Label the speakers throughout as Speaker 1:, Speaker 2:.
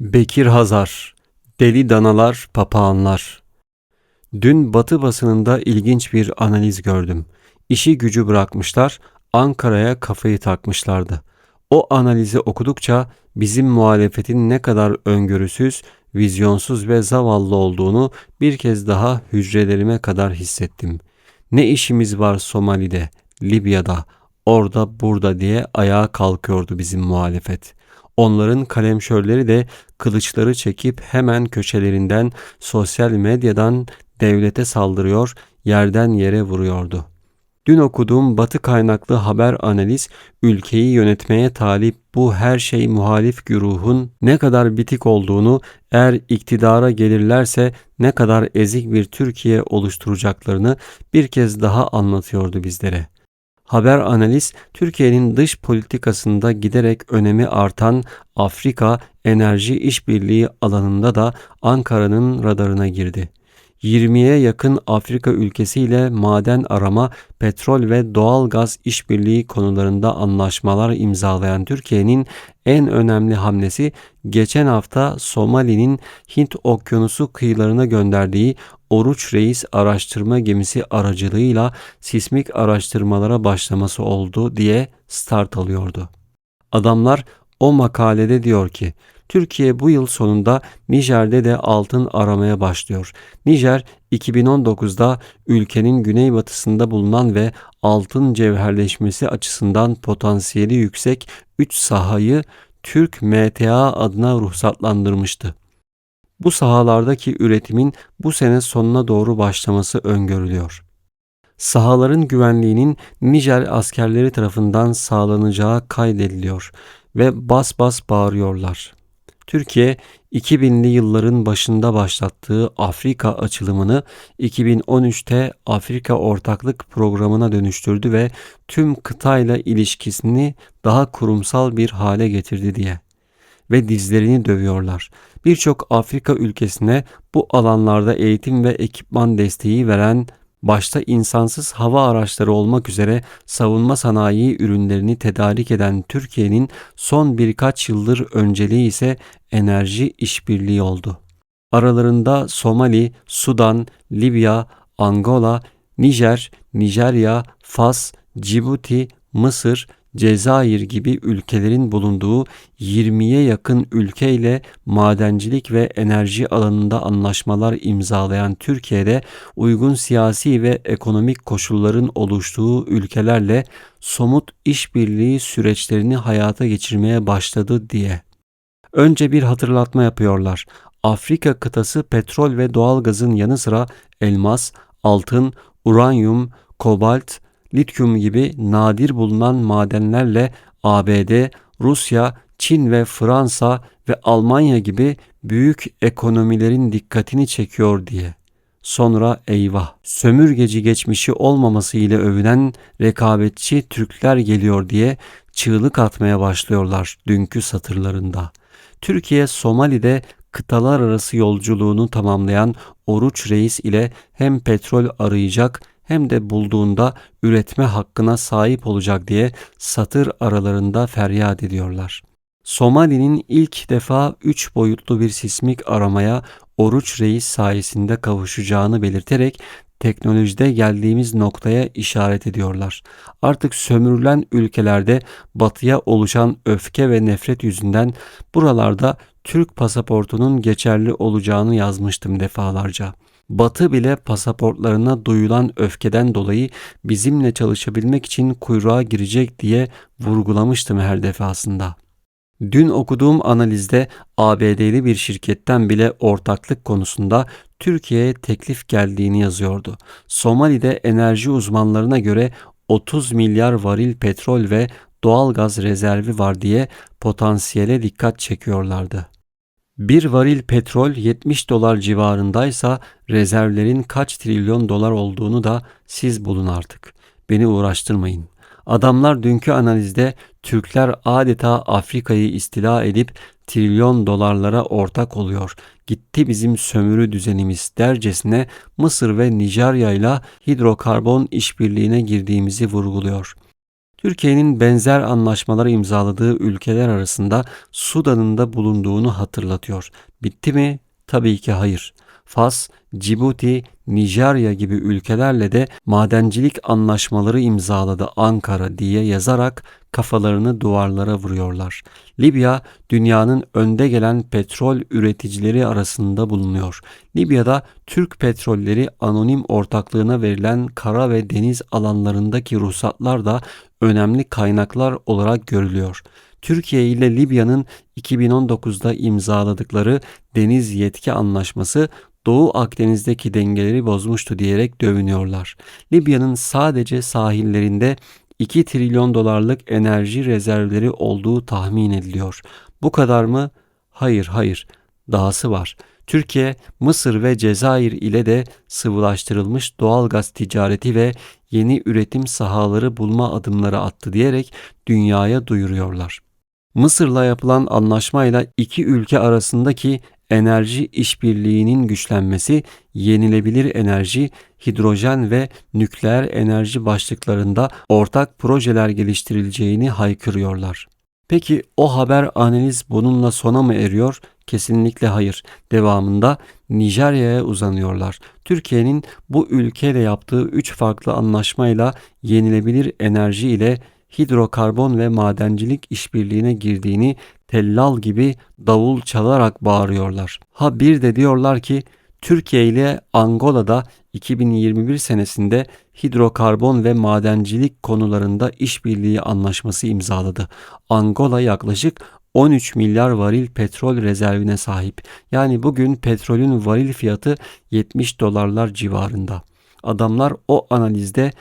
Speaker 1: Bekir Hazar, Deli Danalar, Papağanlar. Dün Batı basınında ilginç bir analiz gördüm. İşi gücü bırakmışlar, Ankara'ya kafayı takmışlardı. O analizi okudukça bizim muhalefetin ne kadar öngörüsüz, vizyonsuz ve zavallı olduğunu bir kez daha hücrelerime kadar hissettim. Ne işimiz var Somali'de, Libya'da, orada burada diye ayağa kalkıyordu bizim muhalefet. Onların kalemşörleri de kılıçları çekip hemen köşelerinden sosyal medyadan devlete saldırıyor, yerden yere vuruyordu. Dün okuduğum batı kaynaklı haber analiz ülkeyi yönetmeye talip bu her şey muhalif güruhun ne kadar bitik olduğunu eğer iktidara gelirlerse ne kadar ezik bir Türkiye oluşturacaklarını bir kez daha anlatıyordu bizlere. Haber analiz Türkiye'nin dış politikasında giderek önemi artan Afrika enerji işbirliği alanında da Ankara'nın radarına girdi. 20'ye yakın Afrika ülkesiyle maden arama, petrol ve doğal gaz işbirliği konularında anlaşmalar imzalayan Türkiye'nin en önemli hamlesi geçen hafta Somali'nin Hint Okyanusu kıyılarına gönderdiği Oruç Reis araştırma gemisi aracılığıyla sismik araştırmalara başlaması oldu diye start alıyordu. Adamlar o makalede diyor ki Türkiye bu yıl sonunda Nijer'de de altın aramaya başlıyor. Nijer 2019'da ülkenin güneybatısında bulunan ve altın cevherleşmesi açısından potansiyeli yüksek 3 sahayı Türk MTA adına ruhsatlandırmıştı. Bu sahalardaki üretimin bu sene sonuna doğru başlaması öngörülüyor. Sahaların güvenliğinin Nijer askerleri tarafından sağlanacağı kaydediliyor ve bas bas bağırıyorlar. Türkiye 2000'li yılların başında başlattığı Afrika açılımını 2013'te Afrika Ortaklık Programı'na dönüştürdü ve tüm kıtayla ilişkisini daha kurumsal bir hale getirdi diye ve dizlerini dövüyorlar. Birçok Afrika ülkesine bu alanlarda eğitim ve ekipman desteği veren başta insansız hava araçları olmak üzere savunma sanayi ürünlerini tedarik eden Türkiye'nin son birkaç yıldır önceliği ise enerji işbirliği oldu. Aralarında Somali, Sudan, Libya, Angola, Nijer, Nijerya, Fas, Cibuti, Mısır, Cezayir gibi ülkelerin bulunduğu 20'ye yakın ülkeyle madencilik ve enerji alanında anlaşmalar imzalayan Türkiye'de uygun siyasi ve ekonomik koşulların oluştuğu ülkelerle somut işbirliği süreçlerini hayata geçirmeye başladı diye. Önce bir hatırlatma yapıyorlar. Afrika kıtası petrol ve doğalgazın yanı sıra elmas, altın, uranyum, kobalt, lityum gibi nadir bulunan madenlerle ABD, Rusya, Çin ve Fransa ve Almanya gibi büyük ekonomilerin dikkatini çekiyor diye. Sonra eyvah, sömürgeci geçmişi olmaması ile övünen rekabetçi Türkler geliyor diye çığlık atmaya başlıyorlar dünkü satırlarında. Türkiye Somali'de kıtalar arası yolculuğunu tamamlayan Oruç Reis ile hem petrol arayacak hem de bulduğunda üretme hakkına sahip olacak diye satır aralarında feryat ediyorlar. Somali'nin ilk defa üç boyutlu bir sismik aramaya Oruç Reis sayesinde kavuşacağını belirterek teknolojide geldiğimiz noktaya işaret ediyorlar. Artık sömürülen ülkelerde batıya oluşan öfke ve nefret yüzünden buralarda Türk pasaportunun geçerli olacağını yazmıştım defalarca. Batı bile pasaportlarına duyulan öfkeden dolayı bizimle çalışabilmek için kuyruğa girecek diye vurgulamıştım her defasında. Dün okuduğum analizde ABD'li bir şirketten bile ortaklık konusunda Türkiye'ye teklif geldiğini yazıyordu. Somali'de enerji uzmanlarına göre 30 milyar varil petrol ve doğal gaz rezervi var diye potansiyele dikkat çekiyorlardı. Bir varil petrol 70 dolar civarındaysa rezervlerin kaç trilyon dolar olduğunu da siz bulun artık. Beni uğraştırmayın. Adamlar dünkü analizde Türkler adeta Afrika'yı istila edip trilyon dolarlara ortak oluyor. Gitti bizim sömürü düzenimiz dercesine Mısır ve Nijerya ile hidrokarbon işbirliğine girdiğimizi vurguluyor. Türkiye'nin benzer anlaşmaları imzaladığı ülkeler arasında Sudan'ın da bulunduğunu hatırlatıyor. Bitti mi? Tabii ki hayır. Fas, Cibuti, Nijerya gibi ülkelerle de madencilik anlaşmaları imzaladı Ankara diye yazarak kafalarını duvarlara vuruyorlar. Libya dünyanın önde gelen petrol üreticileri arasında bulunuyor. Libya'da Türk petrolleri anonim ortaklığına verilen kara ve deniz alanlarındaki ruhsatlar da önemli kaynaklar olarak görülüyor. Türkiye ile Libya'nın 2019'da imzaladıkları deniz yetki anlaşması Doğu Akdeniz'deki dengeleri bozmuştu diyerek dövünüyorlar. Libya'nın sadece sahillerinde 2 trilyon dolarlık enerji rezervleri olduğu tahmin ediliyor. Bu kadar mı? Hayır, hayır. Dahası var. Türkiye, Mısır ve Cezayir ile de sıvılaştırılmış doğal gaz ticareti ve yeni üretim sahaları bulma adımları attı diyerek dünyaya duyuruyorlar. Mısır'la yapılan anlaşmayla iki ülke arasındaki enerji işbirliğinin güçlenmesi, yenilebilir enerji, hidrojen ve nükleer enerji başlıklarında ortak projeler geliştirileceğini haykırıyorlar. Peki o haber analiz bununla sona mı eriyor? Kesinlikle hayır. Devamında Nijerya'ya uzanıyorlar. Türkiye'nin bu ülkeyle yaptığı üç farklı anlaşmayla yenilebilir enerji ile hidrokarbon ve madencilik işbirliğine girdiğini tellal gibi davul çalarak bağırıyorlar. Ha bir de diyorlar ki Türkiye ile Angola'da 2021 senesinde hidrokarbon ve madencilik konularında işbirliği anlaşması imzaladı. Angola yaklaşık 13 milyar varil petrol rezervine sahip. Yani bugün petrolün varil fiyatı 70 dolarlar civarında. Adamlar o analizde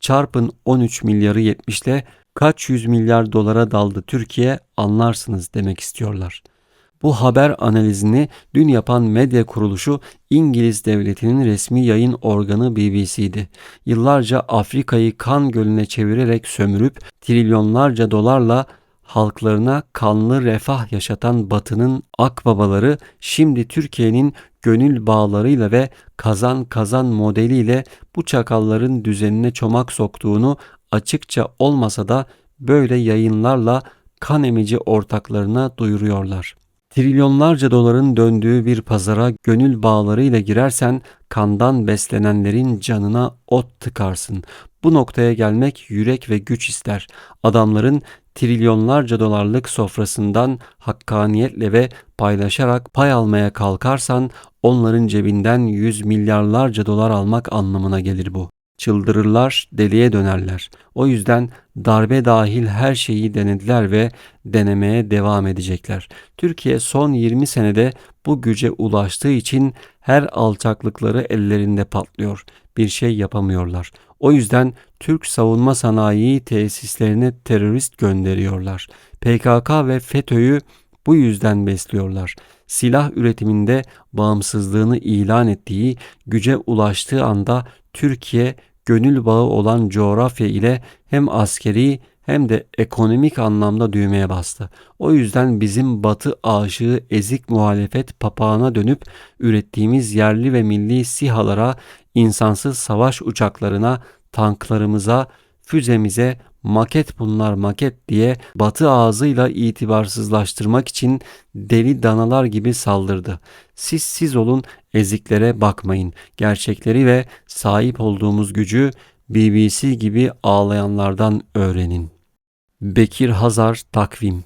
Speaker 1: çarpın 13 milyarı 70 ile kaç yüz milyar dolara daldı Türkiye anlarsınız demek istiyorlar. Bu haber analizini dün yapan medya kuruluşu İngiliz devletinin resmi yayın organı BBC'di. Yıllarca Afrika'yı kan gölüne çevirerek sömürüp trilyonlarca dolarla halklarına kanlı refah yaşatan Batı'nın akbabaları şimdi Türkiye'nin gönül bağlarıyla ve kazan kazan modeliyle bu çakalların düzenine çomak soktuğunu açıkça olmasa da böyle yayınlarla kan emici ortaklarına duyuruyorlar. Trilyonlarca doların döndüğü bir pazara gönül bağlarıyla girersen kandan beslenenlerin canına ot tıkarsın. Bu noktaya gelmek yürek ve güç ister. Adamların trilyonlarca dolarlık sofrasından hakkaniyetle ve paylaşarak pay almaya kalkarsan onların cebinden yüz milyarlarca dolar almak anlamına gelir bu. Çıldırırlar, deliye dönerler. O yüzden darbe dahil her şeyi denediler ve denemeye devam edecekler. Türkiye son 20 senede bu güce ulaştığı için her alçaklıkları ellerinde patlıyor. Bir şey yapamıyorlar. O yüzden Türk savunma sanayi tesislerine terörist gönderiyorlar. PKK ve FETÖ'yü bu yüzden besliyorlar. Silah üretiminde bağımsızlığını ilan ettiği, güce ulaştığı anda Türkiye gönül bağı olan coğrafya ile hem askeri hem de ekonomik anlamda düğmeye bastı. O yüzden bizim batı aşığı ezik muhalefet papağana dönüp ürettiğimiz yerli ve milli sihalara, insansız savaş uçaklarına, tanklarımıza, füzemize maket bunlar maket diye batı ağzıyla itibarsızlaştırmak için deli danalar gibi saldırdı. Siz siz olun eziklere bakmayın. Gerçekleri ve sahip olduğumuz gücü BBC gibi ağlayanlardan öğrenin. Bekir Hazar Takvim